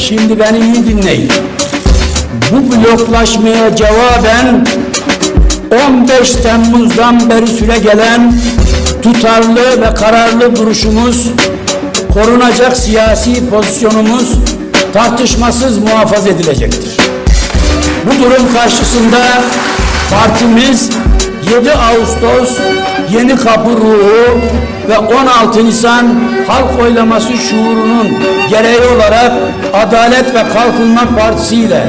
Şimdi beni iyi dinleyin. Bu bloklaşmaya cevaben 15 Temmuz'dan beri süre gelen tutarlı ve kararlı duruşumuz, korunacak siyasi pozisyonumuz tartışmasız muhafaza edilecektir. Bu durum karşısında partimiz 7 Ağustos Yeni Kapı ruhu ve 16 Nisan halk oylaması şuurunun gereği olarak Adalet ve Kalkınma Partisi ile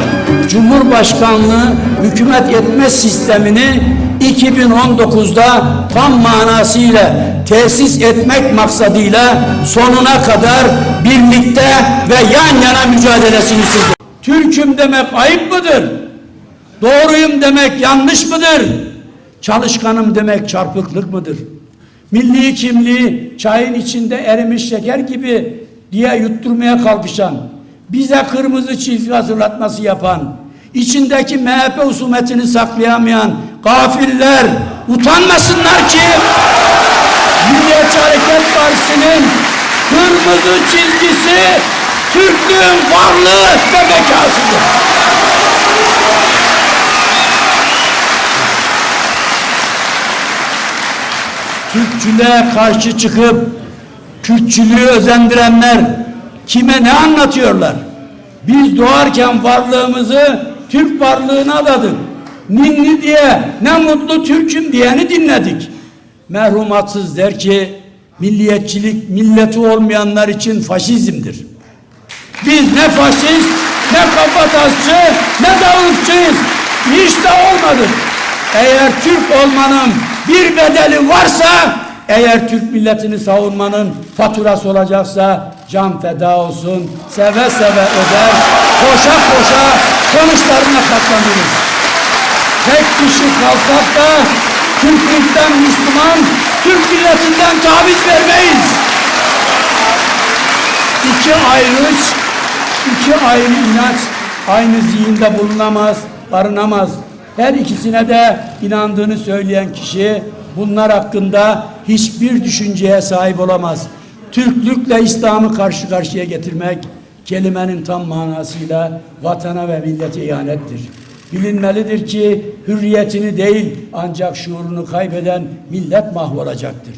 Cumhurbaşkanlığı hükümet etme sistemini 2019'da tam manasıyla tesis etmek maksadıyla sonuna kadar birlikte ve yan yana mücadelesini sürdü. Türk'üm demek ayıp mıdır? Doğruyum demek yanlış mıdır? Çalışkanım demek çarpıklık mıdır? Milli kimliği çayın içinde erimiş şeker gibi diye yutturmaya kalkışan, bize kırmızı çizgi hazırlatması yapan, içindeki MHP husumetini saklayamayan gafiller utanmasınlar ki Milliyetçi Hareket Partisi'nin kırmızı çizgisi Türklüğün varlığı ve bekasıdır. Türkçülüğe karşı çıkıp Kürtçülüğü özendirenler kime ne anlatıyorlar? Biz doğarken varlığımızı Türk varlığına adadık. Ninni diye ne mutlu Türk'üm diyeni dinledik. Merhumatsız der ki milliyetçilik milleti olmayanlar için faşizmdir. Biz ne faşist, ne kafatasçı, ne ırkçıyız. Hiç de olmadık. Eğer Türk olmanın bir bedeli varsa, eğer Türk milletini savunmanın faturası olacaksa can feda olsun, seve seve öder, koşa koşa sonuçlarına katlanırız. Tek kişi kalsak da Türklükten Müslüman, Türk milletinden taviz vermeyiz. İki ayrı iki ayrı inanç aynı zihinde bulunamaz, barınamaz. Her ikisine de inandığını söyleyen kişi bunlar hakkında hiçbir düşünceye sahip olamaz. Türklükle İslam'ı karşı karşıya getirmek kelimenin tam manasıyla vatana ve millete ihanettir. Bilinmelidir ki hürriyetini değil ancak şuurunu kaybeden millet mahvolacaktır.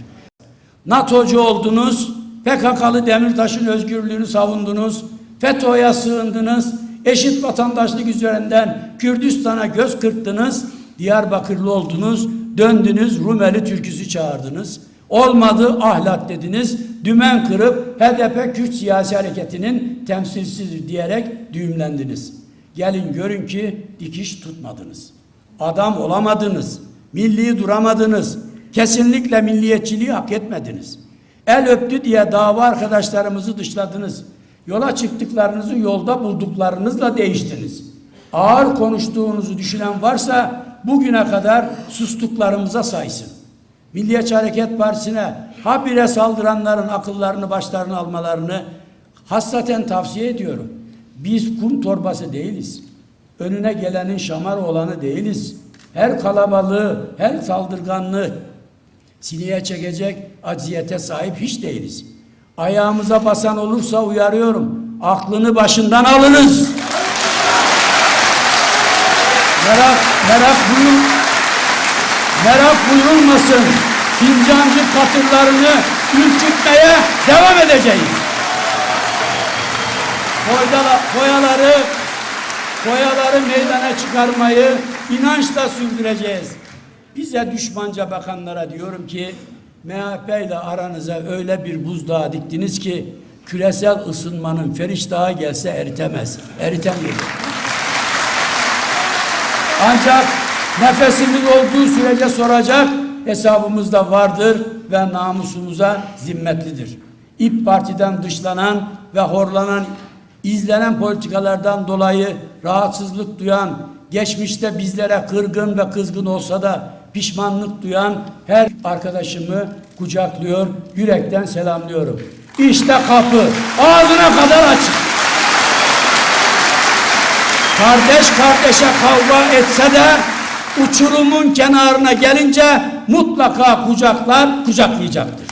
NATO'cu oldunuz, PKK'lı Demirtaş'ın özgürlüğünü savundunuz, FETÖ'ye sığındınız, eşit vatandaşlık üzerinden Kürdistan'a göz kırptınız, Diyarbakırlı oldunuz, döndünüz Rumeli türküsü çağırdınız. Olmadı ahlak dediniz, dümen kırıp HDP Kürt siyasi hareketinin temsilcisidir diyerek düğümlendiniz. Gelin görün ki dikiş tutmadınız. Adam olamadınız, milli duramadınız, kesinlikle milliyetçiliği hak etmediniz. El öptü diye dava arkadaşlarımızı dışladınız. Yola çıktıklarınızı yolda bulduklarınızla değiştiniz. Ağır konuştuğunuzu düşünen varsa bugüne kadar sustuklarımıza saysın. Milliyetçi Hareket Partisi'ne habire saldıranların akıllarını başlarına almalarını hassaten tavsiye ediyorum. Biz kum torbası değiliz. Önüne gelenin şamar olanı değiliz. Her kalabalığı, her saldırganlığı sineye çekecek acziyete sahip hiç değiliz. Ayağımıza basan olursa uyarıyorum. Aklını başından alınız. Merak, merak buyur, merak buyurulmasın. Fincancı katırlarını ürkütmeye devam edeceğiz. Koydala, koyaları, koyaları meydana çıkarmayı inançla sürdüreceğiz. Bize düşmanca bakanlara diyorum ki MHP ile aranıza öyle bir buzdağı diktiniz ki küresel ısınmanın feriştahı gelse eritemez. Eritemiyor. Ancak nefesimiz olduğu sürece soracak hesabımız da vardır ve namusumuza zimmetlidir. İP Parti'den dışlanan ve horlanan, izlenen politikalardan dolayı rahatsızlık duyan, geçmişte bizlere kırgın ve kızgın olsa da pişmanlık duyan her arkadaşımı kucaklıyor, yürekten selamlıyorum. İşte kapı, ağzına kadar açık. Kardeş kardeşe kavga etse de uçurumun kenarına gelince mutlaka kucaklar kucaklayacaktır.